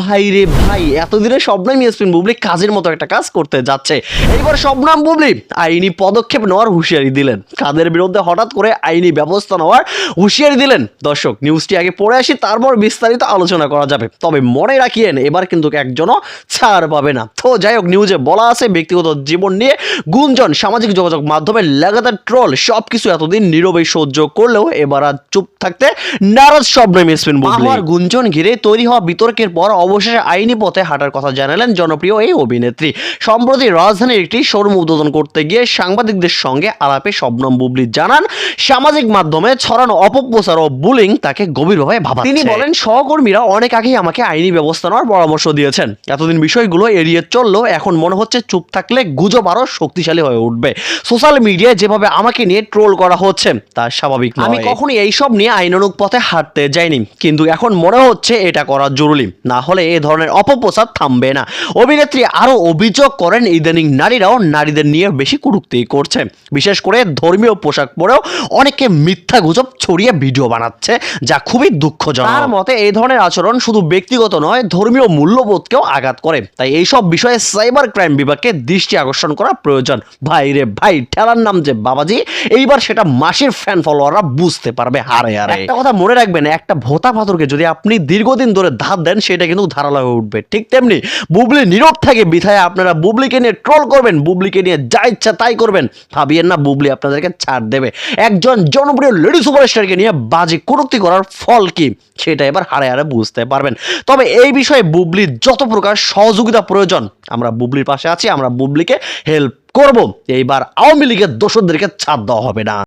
ভাই রে ভাই এতদিনে শবনাম ইয়াসমিন বুবলি কাজের মতো একটা কাজ করতে যাচ্ছে। এইবার শবনাম বুবলি। আইনি পদক্ষেপ নেওয়ার হুঁশিয়ারি দিলেন। কাদের বিরুদ্ধে হঠাৎ করে আইনি ব্যবস্থা নেওয়ার হুঁশিয়ারি দিলেন। দর্শক নিউজটি আগে পড়ে আসি, তারপর বিস্তারিত আলোচনা করা যাবে। তবে মনে রাখিয়েন, এবার কিন্তু একজনও ছাড় পাবে না। তো যাই হোক নিউজে বলা আছে, ব্যক্তিগত জীবন নিয়ে গুঞ্জন, সামাজিক যোগাযোগ মাধ্যমে লাগাতার ট্রল সবকিছু এতদিন নীরবে সহ্য করলেও এবার আর চুপ থাকতে নারাজ শবনম ইয়াসমিন বুবলি। গুঞ্জন ঘিরে তৈরি হওয়া বিতর্কের পর অবশেষে আইনি পথে হাঁটার কথা জানালেন জনপ্রিয় এই অভিনেত্রী। সম্প্রতি রাজধানীর একটি শোরুম উদ্বোধন করতে গিয়ে সাংবাদিকদের সঙ্গে আলাপে শবনম বুবলি জানান, সামাজিক মাধ্যমে ছড়ানো অপপ্রচার ও বুলিং তাকে গভীরভাবে ভাবা তিনি বলেন, সহকর্মীরা অনেক আগেই আমাকে আইনি ব্যবস্থা নেওয়ার পরামর্শ দিয়েছেন। এতদিন বিষয়গুলো এড়িয়ে চলল এখন মনে হচ্ছে চুপ থাকলে গুজব আরও শক্তিশালী হয়ে উঠবে। সোশ্যাল মিডিয়ায় যেভাবে আমাকে নিয়ে ট্রোল করা হচ্ছে, তা স্বাভাবিক আমি কখনোই এইসব নিয়ে আইনানুগ পথে হাঁটতে যাইনি, কিন্তু এখন মনে হচ্ছে এটা করা জরুরি। না হলে এই ধরনের অপপ্রচার থামবে না। অভিনেত্রী আরও অভিযোগ করেন ইদানিং নারীরাও নারীদের নিয়ে বেশি কুরুক্তি করছে। বিশেষ করে ধর্মীয় পোশাক পরেও অনেকে মিথ্যা গুজব ছড়িয়ে ভিডিও বানাচ্ছে যা খুবই দুঃখজনক। তার মতে এই ধরনের আচরণ শুধু ব্যক্তিগত নয় ধর্মীয় মূল্যবোধকেও আঘাত করে। তাই এইসব বিষয়ে সাইবার ক্রাইম বিভাগকে দৃষ্টি আকর্ষণ করা প্রয়োজন। ভাই রে ভাই ঠেলার নাম যে বাবাজি এইবার সেটা মাসির ফ্যান ফলোয়াররা বুঝতে পারবে হারে হারে। একটা কথা মনে রাখবেন একটা ভোতা পাথরকে যদি আপনি দীর্ঘদিন ধরে ধার দেন সেটা কিন্তু ধারালো হয়ে উঠবে। ঠিক তেমনি বুবলি নীরব থাকে বিধায় আপনারা বুবলিকে নিয়ে ট্রোল করবেন, বুবলিকে নিয়ে যা ইচ্ছা তাই করবেন। ভাবিয়েন না বুবলি আপনাদেরকে ছাড় দেবে। একজন জনপ্রিয় লেডি সুপারস্টারকে নিয়ে বাজে কটূক্তি করার ফল কি, সেটা এবার হারে হারে বুঝতে পারবেন। তবে এই বিষয়ে বুবলির যত প্রকার সহযোগিতা প্রয়োজন, আমরা বুবলির পাশে আছি, আমরা বুবলিকে হেল্প করব। এইবার আওয়ামী লীগের দোষদেরকে ছাড় দেওয়া হবে না।